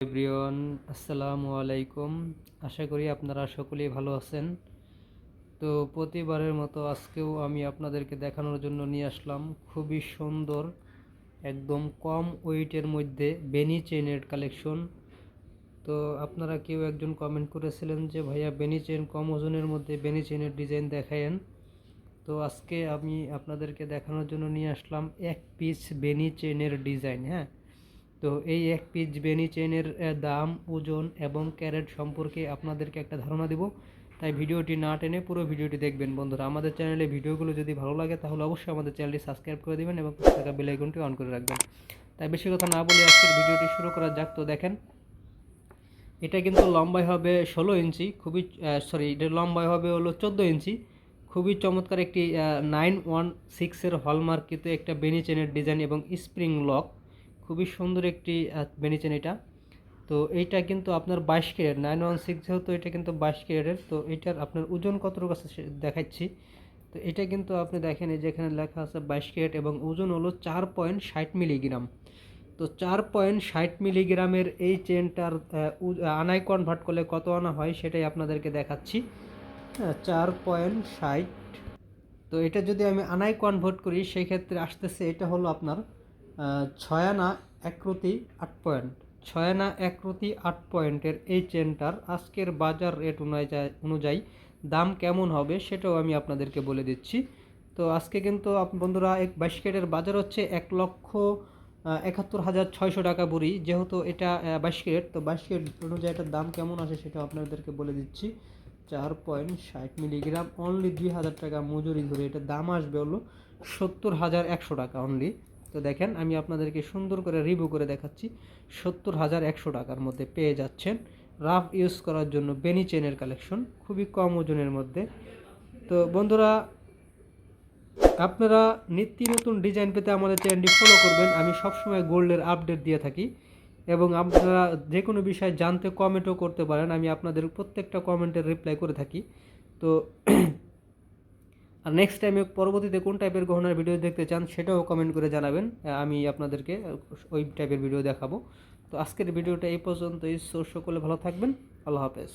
Everyone, আসসালামু আলাইকুম। আশা করি আপনারা সকলেই ভালো আছেন। তো প্রতিবারের মতো আজকেও আমি আপনাদেরকে দেখানোর জন্য নিয়ে আসলাম খুবই সুন্দর, একদম কম ওয়েটের মধ্যে বেনি চেনের কালেকশন তো আপনারা কেউ একজন কমেন্ট করেছিলেন যে, ভাইয়া বেনি চেন কম ওজনের মধ্যে বেনি চেনের ডিজাইন দেখায়েন। তো আজকে আমি আপনাদেরকে দেখানোর জন্য নিয়ে আসলাম এক পিস বেনি চেনের ডিজাইন হ্যাঁ? তো এই এক পিস বেনি চেনের দাম, ওজন এবং ক্যারেট সম্পর্কে আপনাদেরকে একটা ধারণা দেব। তাই ভিডিওটি না টেনে পুরো ভিডিওটি দেখবেন। বন্ধুরা, আমাদের চ্যানেলে ভিডিওগুলো যদি ভালো লাগে, তাহলে অবশ্যই আমাদের চ্যানেলটি সাবস্ক্রাইব করে দেবেন এবং থাকা বেল আইকনটি অন করে রাখবেন। তাই বেশি কথা না বলে আজকের ভিডিওটি শুরু করা যাক। তো দেখেন, এটা কিন্তু লম্বাই হবে ষোলো ইঞ্চি, খুবই সরি এটা লম্বায় হবে হলো চোদ্দ ইঞ্চি। খুবই চমৎকার একটি নাইন ওয়ান সিক্সের হলমার্কিত একটা বেনি চেনের ডিজাইন এবং স্প্রিং লক খুবই সুন্দর একটি আহ, বেনি চেন এটা। তো এইটা কিন্তু আপনার বাইশ ক্যারেট নাইন ওয়ান সিক্স যেহেতু এটা কিন্তু বাইশ ক্যারেটের তো এটার আপনার ওজন কতটুকু আছে দেখাচ্ছি। তো এটা কিন্তু আপনি দেখেন এই যেখানে লেখা আছে বাইশ ক্যারেট এবং ওজন হলো চার পয়েন্ট ষাট মিলিগ্রাম। তো চার পয়েন্ট ষাট মিলিগ্রামের এই চেনটার আনায় কনভার্ট করলে কত আনা হয় সেটাই আপনাদেরকে দেখাচ্ছি। হ্যাঁ চার পয়েন্ট ষাট। তো এটা যদি আমি আনায় কনভার্ট করি সেই ক্ষেত্রে আসতেছে এটা হলো আপনার আহ, ছয় আনা একরতি আট পয়েন্ট। ছয় আনা একরতি আট পয়েন্টের এই চেনটার আজকের বাজার রেট অনুযায়ী দাম কেমন হবে সেটাও আমি আপনাদেরকে বলে দিচ্ছি। তো আজকে কিন্তু বন্ধুরা এক বাইশ ক্যারেটের বাজার হচ্ছে এক লক্ষ একাত্তর হাজার ছয়শো টাকা বুড়ি যেহেতু এটা বাইশ ক্যারেট তো বাইশ ক্যারেট অনুযায়ী এটার দাম কেমন আছে সেটা আপনাদেরকে বলে দিচ্ছি। চার পয়েন্ট ষাট মিলিগ্রাম অনলি দুই হাজার টাকা মজুরি ধরে এটার দাম আসবে হলো সত্তর হাজার একশো টাকা অনলি তো দেখেন, আমি আপনাদেরকে সুন্দর করে রিভিউ করে দেখাচ্ছি। সত্তর হাজার একশো টাকার মধ্যে পেয়ে যাচ্ছেন। রাফ ইউজ করার জন্য বেনি চেনের কালেকশন খুবই কম ওজনের মধ্যে। তো বন্ধুরা, আপনারা নিত্য নতুন ডিজাইন পেতে আমাদের চ্যানেলটি ফলো করবেন। আমি সবসময় গোল্ডের আপডেট দিয়ে থাকি। এবং আপনারা যে কোনো বিষয় জানতে কমেন্টও করতে পারেন। আমি আপনাদের প্রত্যেকটা কমেন্টের রিপ্লাই করে থাকি। তো আর নেক্সট টাইমে পরবর্তীতে কোন টাইপের গহনার ভিডিও দেখতে চান সেটাও কমেন্ট করে জানাবেন। আমি আপনাদেরকে ওই টাইপের ভিডিও দেখাবো। তো আজকের ভিডিওটা এই পর্যন্তই। সো সকলে ভালো থাকবেন। আল্লাহ হাফেজ।